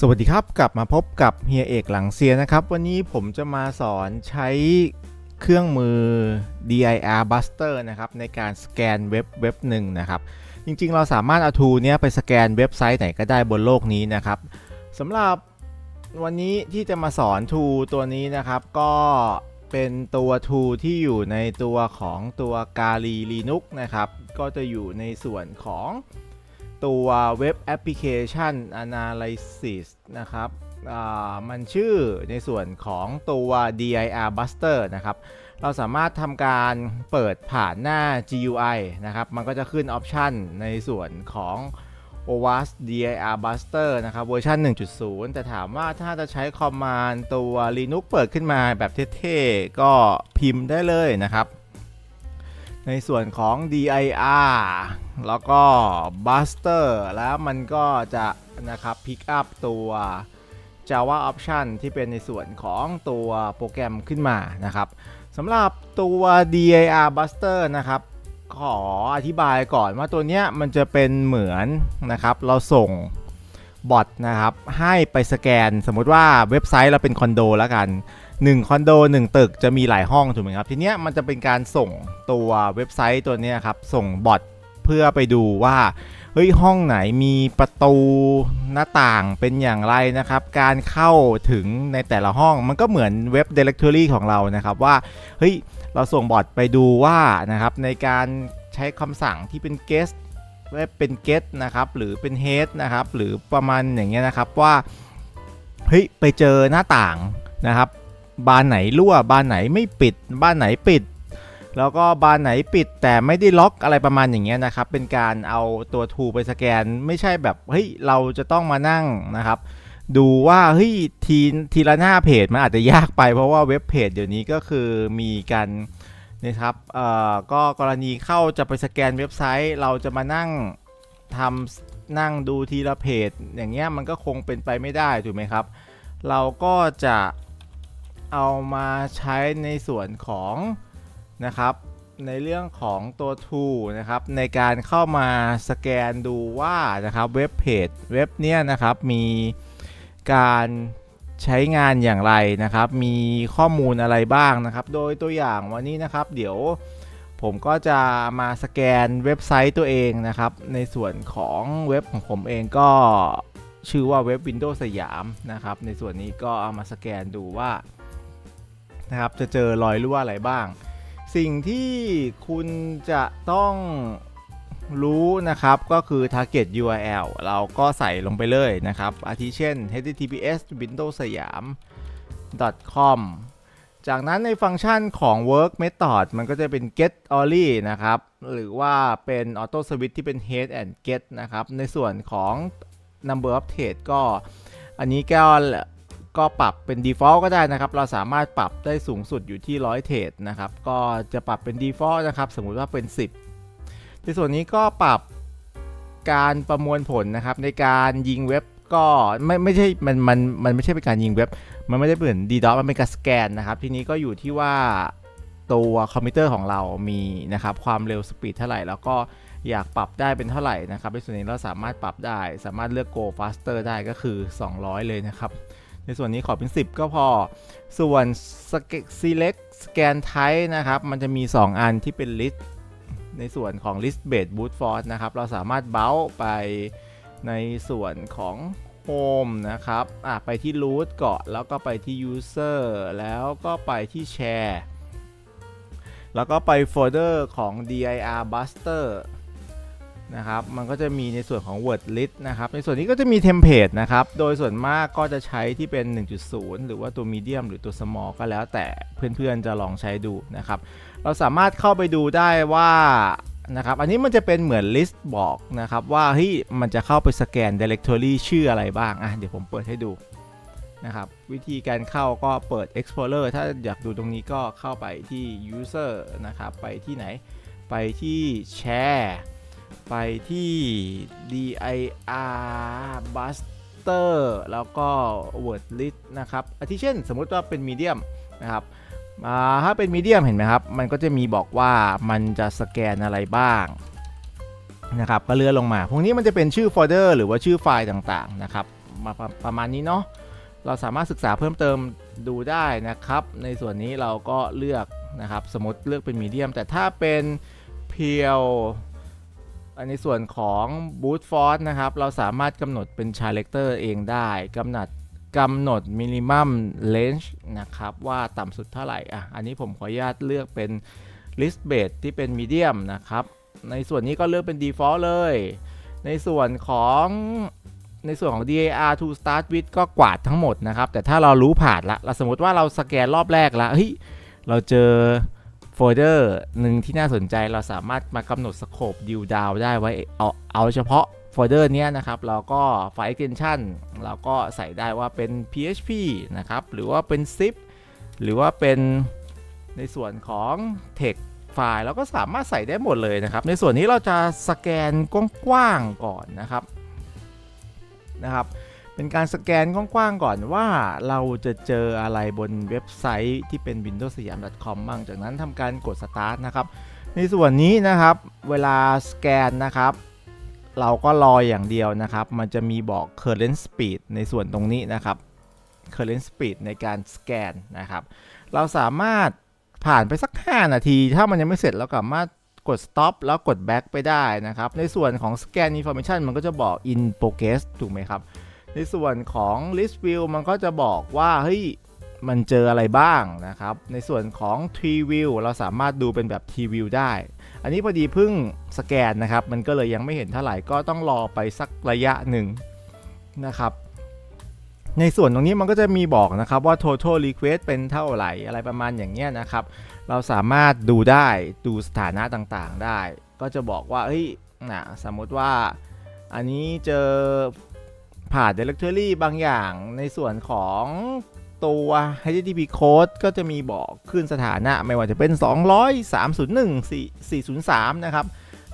สวัสดีครับ กลับมาพบกับเฮียเอกหลังเซียนะครับ วันนี้ผมจะมาสอนใช้เครื่องมือ DIR Buster นะครับ ในการสแกนเว็บเว็บหนึ่งนะครับ จริงๆ เราสามารถเอาทูเนี้ยไปสแกนเว็บไซต์ไหนก็ได้บนโลกนี้นะครับสำหรับวันนี้ที่จะมาสอนทูตัวนี้นะครับ ก็เป็นตัวทูที่อยู่ในตัวของตัวกาลี Linux นะครับ ก็จะอยู่ในส่วนของ ตัวเว็บแอปพลิเคชัน Analysis นะครับมันชื่อในส่วนของตัว DIR Buster นะครับ เราสามารถทำการเปิดผ่านหน้า GUI นะครับ มันก็จะขึ้นออปชันในส่วนของ OWASP DIR Buster นะครับเวอร์ชัน1.0 แต่ถามว่าถ้าจะใช้คอมมานด์ตัว Linux เปิดขึ้นมาแบบเท่ๆ ก็พิมพ์ได้เลยนะครับ ในส่วนของ DIR แล้วก็ Buster แล้วมันก็จะนะครับ pick up ตัว Java option ที่เป็นในส่วนของตัวโปรแกรมขึ้นมานะครับสำหรับตัว DIR Buster นะครับ ขออธิบายก่อนว่าตัวเนี้ยมันจะเป็นเหมือนนะครับ เราส่งบอทนะครับ ให้ไปสแกน สมมุติว่าเว็บไซต์เราเป็นคอนโดแล้วกัน1คอนโด1ตึกจะมีหลายห้องถูกไหมครับ ทีเนี้ยมันจะเป็นการส่งตัวเว็บไซต์ตัวเนี้ยครับ ส่งบอท เพื่อไปดูว่าเฮ้ยห้องไหนมีประตูหน้าต่างเป็นอย่างไรนะครับ การเข้าถึงในแต่ละห้องมันก็เหมือนเว็บ directory ของเรานะครับว่าเฮ้ยเราส่งบอทไปดูว่านะครับในการใช้คำสั่งที่เป็น guest เว็บเป็น get นะครับหรือเป็น head นะครับหรือประมาณอย่างเงี้ยนะครับว่าเฮ้ยไปเจอหน้าต่างนะครับบานไหนรั่วบานไหนไม่ปิด บ้านไหนปิด แล้วก็บานไหนปิดแต่ไม่ได้ล็อกอะไรประมาณอย่างเงี้ยนะครับ เป็นการเอาตัวทูไปสแกน ไม่ใช่แบบเฮ้ยเราจะต้องมานั่งนะครับ ดูว่าเฮ้ยทีทีละหน้าเพจมันอาจจะยากไปเพราะว่าเว็บเพจเดี๋ยวนี้ก็คือมีกันนะครับเอ่อก็กรณีเข้าจะไปสแกนเว็บไซต์ เราจะมานั่งทำนั่งดูทีละเพจ อย่างเงี้ยมันก็คงเป็นไปไม่ได้ถูกไหมครับ เราก็จะเอามาใช้ในส่วนของ นะครับในเรื่องของตัว to นะครับในการเข้ามาสแกนดูว่านะครับเว็บเพจเว็บเนี้ยนะครับมีการใช้งานอย่างไรนะครับ มีข้อมูลอะไรบ้างนะครับ โดยตัวอย่างวันนี้นะครับเดี๋ยวผมก็จะมาสแกนเว็บไซต์ตัวเองนะครับ ในส่วนของเว็บของผมเองก็ชื่อว่าเว็บ Windows สยามนะครับ ในส่วนนี้ก็เอามาสแกนดูว่านะครับจะเจอรอยรั่วอะไรบ้าง สิ่งที่คุณจะต้องรู้นะครับ ก็คือ target URL เราก็ใส่ลงไปเลยนะครับ อาทิเช่น https windows สยาม com จากนั้นในฟังก์ชันของ work method มันก็จะเป็น get only นะครับ หรือว่าเป็น auto switch ที่เป็น head and get นะครับ ในส่วนของ number of thread ก็อันนี้ก็ ก็ปรับเป็น default ก็ได้นะครับ เราสามารถปรับได้สูงสุดอยู่ที่ 100 เทรดนะครับ ก็จะปรับเป็น default นะครับ สมมุติว่าเป็น 10 ในส่วนนี้ก็ปรับการประมวลผลนะครับในการยิงเว็บก็ไม่ไม่ใช่มันมันมันไม่ใช่เป็นการยิงเว็บ มันไม่ได้เหมือน DDoS มันเป็นการสแกนนะครับ ทีนี้ก็อยู่ที่ว่าตัวคอมพิวเตอร์ของเรามีนะครับความเร็วสปีดเท่าไหร่ แล้วก็อยากปรับได้เป็นเท่าไหร่นะครับในส่วนนี้เราสามารถปรับได้ สามารถเลือก go faster ได้ก็คือ 200 เลยนะครับ ในส่วนนี้ขอเป็น 10 ก็พอ ส่วน select scan type นะครับ มันจะมี 2 อันที่เป็น list ในส่วนของ list based brute force นะครับ เราสามารถ bounce ไปในส่วนของ home นะครับ อะ ไปที่ root ก่อนแล้วก็ไปที่ user แล้วก็ไปที่ share แล้วก็ไปโฟลเดอร์ของ dir buster นะครับ มันก็จะมีในส่วนของ word list นะครับ ในส่วนนี้ก็จะมีเทมเพลตนะครับ โดยส่วนมากก็จะใช้ที่เป็น 1.0 หรือว่าตัว medium หรือตัว small ก็แล้วแต่เพื่อนๆจะลองใช้ดูนะครับ เราสามารถเข้าไปดูได้ว่านะครับ อันนี้มันจะเป็นเหมือน list บอกนะครับว่าเฮ้ยมันจะเข้าไปสแกน directory ชื่ออะไรบ้าง อะ เดี๋ยวผมเปิดให้ดูนะครับวิธีการเข้าก็เปิด explorer ถ้าอยากดูตรงนี้ก็เข้าไปที่ user นะครับ ไปที่ไหน ไปที่ share ไปที่ dir buster แล้วก็ word list นะครับอาทิเช่น สมมุติว่าเป็น medium นะครับถ้าเป็น medium เห็นไหมครับ มันก็จะมีบอกว่ามันจะสแกนอะไรบ้างนะครับก็เลื่อนลงมา พวกนี้มันจะเป็นชื่อโฟลเดอร์หรือว่าชื่อไฟล์ต่างๆนะครับมาประประมาณนี้เนาะเราสามารถศึกษาเพิ่มเติมดูได้นะครับ ในส่วนนี้เราก็เลือกนะครับ สมมติเลือกเป็นมีเดียม แต่ถ้าเป็นเพียว ในส่วนของ boot font นะครับ เราสามารถกำหนดเป็น character เองได้กำหนดกำหนด minimum range นะครับ ว่าต่ำสุดเท่าไหร่อะอันนี้ผมขออนุญาตเลือกเป็น list base ที่เป็น medium นะครับ ในส่วนนี้ก็เลือกเป็น default เลย ในส่วนของในส่วนของ DAR to start with ก็กวาดทั้งหมดนะครับ แต่ถ้าเรารู้ผ่านละเราสมมติว่าเราสแกนรอบแรกแล้วเฮ้ยเราเจอ โฟลเดอร์หนึ่งที่น่าสนใจเราสามารถมากำหนดสโคปดิวดาวได้ไว้เอาเอาเฉพาะโฟลเดอร์นี้นะครับเราก็ไฟล์ extension เราก็ใส่ได้ว่าเป็น PHP นะครับ หรือว่าเป็น zip หรือว่าเป็นในส่วนของ text ไฟล์เราก็สามารถใส่ได้หมดเลยนะครับ ในส่วนนี้เราจะสแกนกว้างๆก่อนนะครับนะครับ เป็นการสแกนกว้างๆก่อนว่าเราจะเจออะไรบนเว็บไซต์ที่เป็น windows สยาม .com บ้าง จากนั้นทำการกด start นะครับ ในส่วนนี้นะครับเวลาสแกนนะครับ เราก็รออย่างเดียวนะครับ มันจะมีบอก current speed ในส่วนตรงนี้นะครับ current speed ในการสแกนนะครับ เราสามารถผ่านไปสัก 5 นาที ถ้ามันยังไม่เสร็จเราสามารถกด stop แล้วกด back ไปได้นะครับ ในส่วนของ scan information มันก็จะบอก in progress ถูกไหมครับ ในส่วนของ list view มันก็จะบอกว่าเฮ้ยมันเจออะไรบ้างนะครับ ในส่วนของ tree view เราสามารถดูเป็นแบบ tree view ได้ อันนี้พอดีเพิ่งสแกนนะครับ มันก็เลยยังไม่เห็นเท่าไหร่ก็ต้องรอไปสักระยะหนึ่งนะครับ ในส่วนตรงนี้มันก็จะมีบอกนะครับว่า total request เป็นเท่าไหร่อะไรประมาณอย่างเงี้ยนะครับ เราสามารถดูได้ดูสถานะต่างๆได้ ก็จะบอกว่าเฮ้ยนะสมมติว่าอันนี้เจอ ผ่าน directory บางอย่างในส่วนของตัว HTTP code ก็จะมีบอกขึ้นสถานะ ไม่ว่าจะเป็น 200 301 403 นะครับ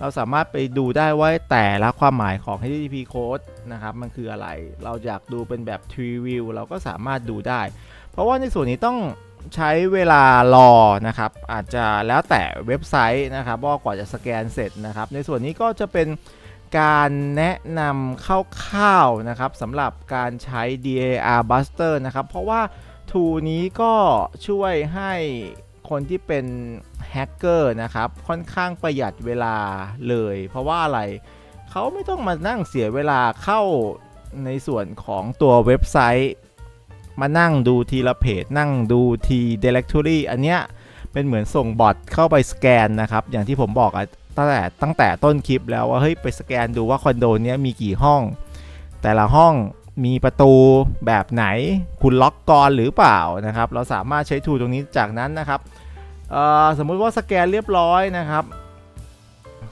เราสามารถไปดูได้ว่าแต่ละความหมายของ HTTP code นะครับ มันคืออะไร เราอยากดูเป็นแบบ tree view เราก็สามารถดูได้ เพราะว่าในส่วนนี้ต้องใช้เวลารอนะครับ อาจจะแล้วแต่เว็บไซต์นะครับว่ากว่าจะสแกนเสร็จนะครับ ในส่วนนี้ก็จะเป็น การแนะนำคร่าวๆนะครับสำหรับการใช้ DAR Buster นะครับ เพราะว่า tool นี้ก็ช่วยให้คนที่เป็นแฮกเกอร์นะครับ ค่อนข้างประหยัดเวลาเลย เพราะว่าอะไรเขาไม่ต้องมานั่งเสียเวลาเข้าในส่วนของตัวเว็บไซต์ มานั่งดูทีละเพจ นั่งดูที directory อันเนี้ยเป็นเหมือนส่งบอทเข้าไปสแกนนะครับ อย่างที่ผมบอกอะ ตั้งแต่ตั้งแต่ต้นคลิปแล้วว่าเฮ้ยไปสแกนดูว่าคอนโดนี้มีกี่ห้อง แต่ละห้องมีประตูแบบไหนคุณล็อกกรหรือเปล่านะครับ เราสามารถใช้ทูตรงนี้จากนั้นนะครับสมมุติว่าสแกนเรียบร้อยนะครับ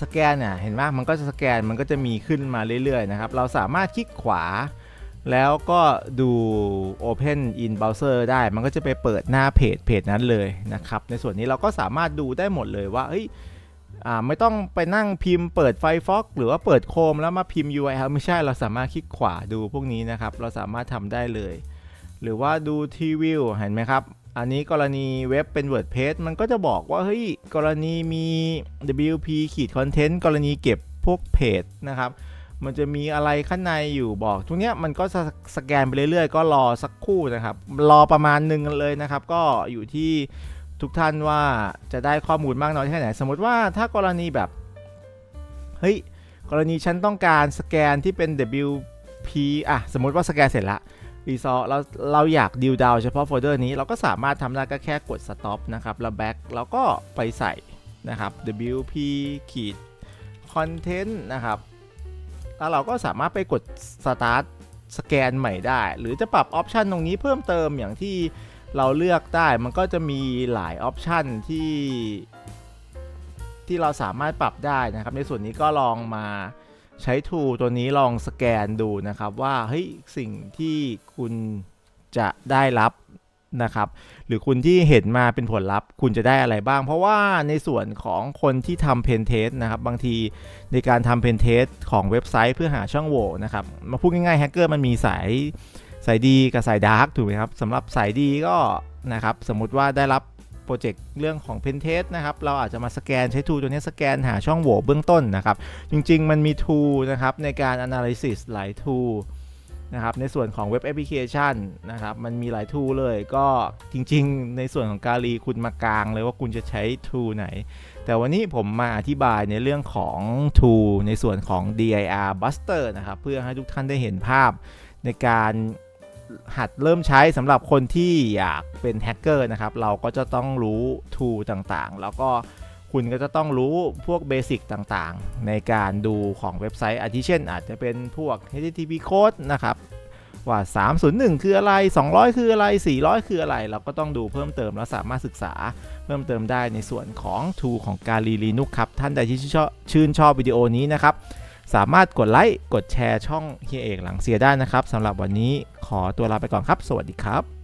สแกนเนี่ยเห็นไหมมันก็จะสแกนมันก็จะมีขึ้นมาเรื่อยๆนะครับ เราสามารถคลิกขวา แล้วก็ดู Open in Browser ได้มันก็จะไปเปิดหน้าเพจเพจนั้นเลยนะครับ ในส่วนนี้เราก็สามารถดูได้หมดเลยว่าเฮ้ย อ่าไม่ต้องไปนั่งพิมพ์เปิด Firefox หรือว่าเปิด Chrome แล้วมาพิมพ์ URL ไม่ใช่เราสามารถคลิกขวาดูพวกนี้นะครับ เราสามารถทำได้เลย หรือว่าดู T-View เห็นไหมครับ อันนี้กรณีเว็บเป็น WordPress มันก็จะบอกว่าเฮ้ยกรณีมี WP ขีดคอนเทนต์กรณีเก็บพวกเพจนะครับมันจะมีอะไรข้างในอยู่บอกทุกเนี้ยมันก็สแกนไปเรื่อยๆ ก็รอสักคู่นะครับ รอประมาณหนึ่งเลยนะครับ ก็อยู่ที่ ทุกท่านว่าจะได้ข้อมูลมากน้อยแค่ไหน สมมติว่าถ้ากรณีแบบ เฮ้ย กรณีฉันต้องการสแกนที่เป็น WP อะ สมมติว่าสแกนเสร็จละรีซอเราเราอยากดิวดาวเฉพาะโฟลเดอร์นี้เราก็สามารถทำได้ก็แค่กด stop นะครับ แล้ว back แล้วก็ไปใส่นะครับ WP ขีด content นะครับ แล้วเราก็สามารถไปกด start สแกนใหม่ได้ หรือจะปรับออปชันตรงนี้เพิ่มเติมอย่างที่ เราเลือกได้มันก็จะมีหลายออปชันที่ ที่เราสามารถปรับได้นะครับ ในส่วนนี้ก็ลองมาใช้ทูตัวนี้ลองสแกนดูนะครับ ว่าเฮ้ยสิ่งที่คุณจะได้รับนะครับ หรือคุณที่เห็นมาเป็นผลลัพธ์ คุณจะได้อะไรบ้าง เพราะว่าในส่วนของคนที่ทำเพนเทสนะครับ บางทีในการทำเพนเทสของเว็บไซต์เพื่อหาช่องโหว่นะครับ มาพูดง่ายๆแฮกเกอร์มันมีสาย สายดีกับสายดาร์กถูกไหมครับสำหรับสายดีก็นะครับสมมุติว่าได้รับโปรเจกต์เรื่องของเพนเทสนะครับเราอาจจะมาสแกนใช้ทูตัวนี้สแกนหาช่องโหว่เบื้องต้นนะครับ จริงๆ มันมีทูนะครับในการ analysis หลายทูนะครับในส่วนของเว็บแอปพลิเคชันนะครับมันมีหลายทูเลยก็จริงๆ ในส่วนของกาลีคุณมากลางเลยว่าคุณจะใช้ทูไหน แต่วันนี้ผมมาอธิบายในเรื่องของทูในส่วนของ DIR Buster นะครับเพื่อให้ทุกท่านได้เห็นภาพในการ หัดเริ่มใช้สำหรับคนที่อยากเป็นแฮกเกอร์นะครับ เราก็จะต้องรู้ทูต่างๆ แล้วก็คุณก็จะต้องรู้พวกเบสิกต่างๆ ในการดูของเว็บไซต์อาทิเช่น อาจจะเป็นพวก HTTP code นะครับ ว่า 301 คืออะไร 200 คืออะไร 400 คืออะไร เราก็ต้องดูเพิ่มเติมแล้วสามารถศึกษาเพิ่มเติมได้ในส่วนของ tool ของกาลีลีนุกครับ ท่านใดที่ชื่นชอบวิดีโอนี้นะครับ สามารถกดไลค์ กดแชร์ช่องเฮียเอกหลังเสียได้นะครับสำหรับวันนี้ขอตัวลาไปก่อนครับ สวัสดีครับ